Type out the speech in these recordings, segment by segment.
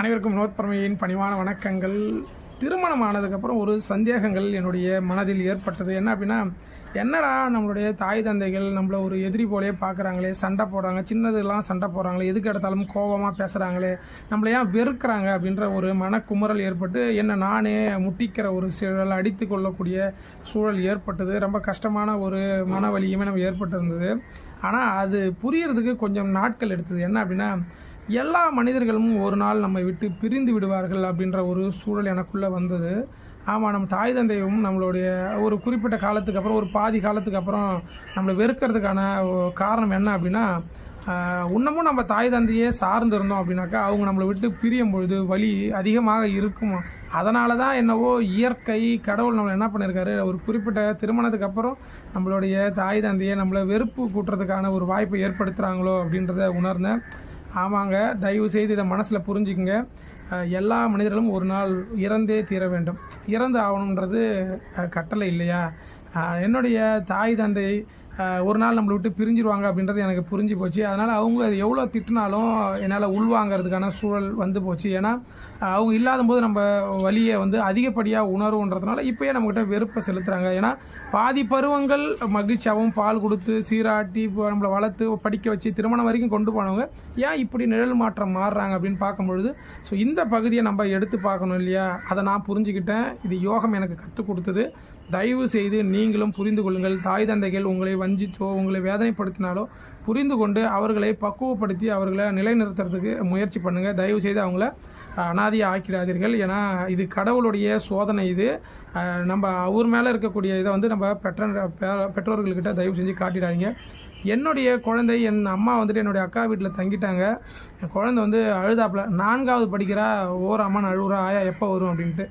அனைவருக்கும் வினோத் பரமையின் பணிவான வணக்கங்கள். திருமணம் ஆனதுக்கப்புறம் ஒரு சந்தேகங்கள் என்னுடைய மனதில் ஏற்பட்டது. என்ன அப்படின்னா என்னடா நம்மளுடைய தாய் தந்தைகள் நம்மளை ஒரு எதிரி போலே பார்க்குறாங்களே சண்டை போடுறாங்க சின்னதெல்லாம் சண்டை போடுறாங்களே எதுக்கு எடுத்தாலும் கோபமாக பேசுகிறாங்களே நம்மளை ஏன் வெறுக்கிறாங்க அப்படின்ற ஒரு மனக்குமுறல் ஏற்பட்டு என்னை நானே முட்டிக்கிற ஒரு சூழல் அடித்து கொள்ளக்கூடிய சூழல் ஏற்பட்டது. ரொம்ப கஷ்டமான ஒரு மன வலியுமே நம்ம ஏற்பட்டிருந்தது. ஆனால் அது புரியறதுக்கு கொஞ்சம் நாட்கள் எடுத்தது. என்ன அப்படின்னா எல்லா மனிதர்களும் ஒரு நாள் நம்மை விட்டு பிரிந்து விடுவார்கள் அப்படின்ற ஒரு சூழல் எனக்குள்ளே வந்தது. ஆமாம் நம்ம தாய் தந்தையும் நம்மளுடைய ஒரு குறிப்பிட்ட காலத்துக்கு அப்புறம் ஒரு பாதி காலத்துக்கு அப்புறம் நம்மளை வெறுக்கிறதுக்கான காரணம் என்ன அப்படின்னா இன்னமும் நம்ம தாய் தந்தையே சார்ந்து இருந்தோம் அப்படின்னாக்கா அவங்க நம்மளை விட்டு பிரியும் பொழுது வலி அதிகமாக இருக்கும். அதனால தான் என்னவோ இயற்கை கடவுள் நம்மளை என்ன பண்ணியிருக்காரு ஒரு குறிப்பிட்ட திருமணத்துக்கு அப்புறம் நம்மளுடைய தாய் தந்தையை நம்மளை வெறுப்பு கூட்டுறதுக்கான ஒரு வாய்ப்பை ஏற்படுத்துகிறாங்களோ அப்படின்றத உணர்ந்தேன். ஆமாங்க தயவு செய்து இதை மனசில் புரிஞ்சுக்குங்க. எல்லா மனிதர்களும் ஒரு நாள் இறந்தே தீர வேண்டும். இறந்து ஆகணுன்றது கட்டளை இல்லையா? என்னுடைய தாய் தந்தை ஒரு நாள் நம்மளை விட்டு பிரிஞ்சிருவாங்க அப்படின்றது எனக்கு புரிஞ்சு போச்சு. அதனால் அவங்க எவ்வளோ திட்டினாலும் என்னால் உள்வாங்கிறதுக்கான சூழல் வந்து போச்சு. ஏன்னா அவங்க இல்லாத போது நம்ம வலியை வந்து அதிகப்படியாக உணர்வுன்றதுனால இப்போயே நம்மக்கிட்ட வெறுப்பை செலுத்துகிறாங்க ஏன்னா பாதி பருவங்கள் மகிழ்ச்சியாகவும் பால் கொடுத்து சீராட்டி இப்போ நம்மளை வளர்த்து படிக்க வச்சு திருமணம் வரைக்கும் கொண்டு போனவங்க ஏன் இப்படி நிழல் மாற்றம் மாறுறாங்க அப்படின்னு பார்க்கும்பொழுது ஸோ இந்த பகுதியை நம்ம எடுத்து பார்க்கணும் இல்லையா? அதை நான் புரிஞ்சுக்கிட்டேன். இது யோகம் எனக்கு கற்றுக் கொடுத்தது. தயவு செய்து நீங்களும் புரிந்து கொள்ளுங்கள். தாய் தந்தைகள் உங்களை வஞ்சித்தோ உங்களை வேதனைப்படுத்தினாலோ புரிந்து கொண்டு அவர்களை பக்குவப்படுத்தி அவர்களை நிலைநிறுத்துறதுக்கு முயற்சி பண்ணுங்கள் தயவு செய்து அவங்கள அனாதியை ஆக்கிடாதீர்கள். ஏன்னா இது கடவுளுடைய சோதனை இது. நம்ம அவர் மேலே இருக்கக்கூடிய இதை வந்து நம்ம பெற்ற பெற்றோர்கள்கிட்ட தயவு செஞ்சு காட்டிடாதீங்க. என்னுடைய குழந்தை என் அம்மா வந்துட்டு என்னுடைய அக்கா வீட்டில் தங்கிட்டாங்க. என் குழந்தை வந்து அழுதாப்புல. நான்காவது படிக்கிறா ஓர் அம்மா அழுகுறா ஆயா எப்போ வரும்? அப்படின்ட்டு.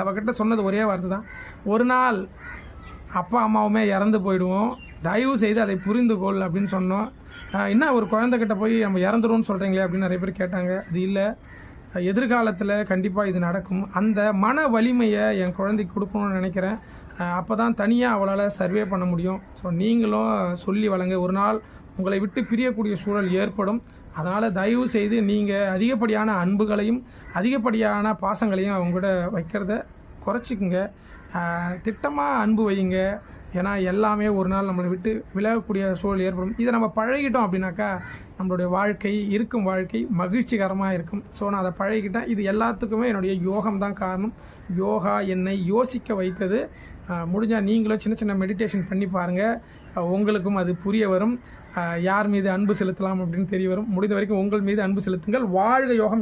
அவகிட்ட சொன்னது ஒரே வார்த்தை தான் ஒரு நாள் அப்பா அம்மாவுமே இறந்து போயிடுவோம். தயவு செய்து அதை புரிந்து கொள் அப்படின்னு சொன்னோம். என்ன ஒரு குழந்தைகிட்ட போய் நம்ம இறந்துருவோம்னு சொல்கிறீங்களே அப்படின்னு நிறைய பேர் கேட்டாங்க. அது இல்லை. எதிர்காலத்தில் கண்டிப்பாக இது நடக்கும். அந்த மன வலிமையை என் குழந்தைக்கு கொடுக்கணும்னு நினைக்கிறேன். அப்போ தான் தனியாக அவளால் சர்வே பண்ண முடியும். ஸோ நீங்களும் சொல்லி வழங்க ஒரு நாள் உங்களை விட்டு பிரியக்கூடிய சூழல் ஏற்படும். அதனால் தயவு செய்து நீங்கள் அதிகப்படியான அன்புகளையும் அதிகப்படியான பாசங்களையும் அவங்க கூட வைக்கிறத குறைச்சிக்குங்க. திட்டமாக அன்பு வையுங்க. ஏன்னா எல்லாமே ஒரு நாள் நம்மளை விட்டு விலகக்கூடிய சூழல் ஏற்படும். இதை நம்ம பழகிட்டோம் அப்படின்னாக்கா நம்மளுடைய வாழ்க்கை இருக்கும் வாழ்க்கை மகிழ்ச்சிகரமாக இருக்கும். ஸோ நான் அதை பழகிக்கிட்டேன். இது எல்லாத்துக்குமே என்னுடைய யோகம் தான் காரணம். யோகா என்னை யோசிக்க வைத்தது. முடிஞ்சால் நீங்களும் சின்ன சின்ன மெடிடேஷன் பண்ணி பாருங்கள் உங்களுக்கும் அது புரிய வரும். யார் மீது அன்பு செலுத்தலாம் அப்படின்னு தெரிய வரும். முடிந்த வரைக்கும் உங்கள் மீது அன்பு செலுத்துங்கள். வாழ்க யோகம்.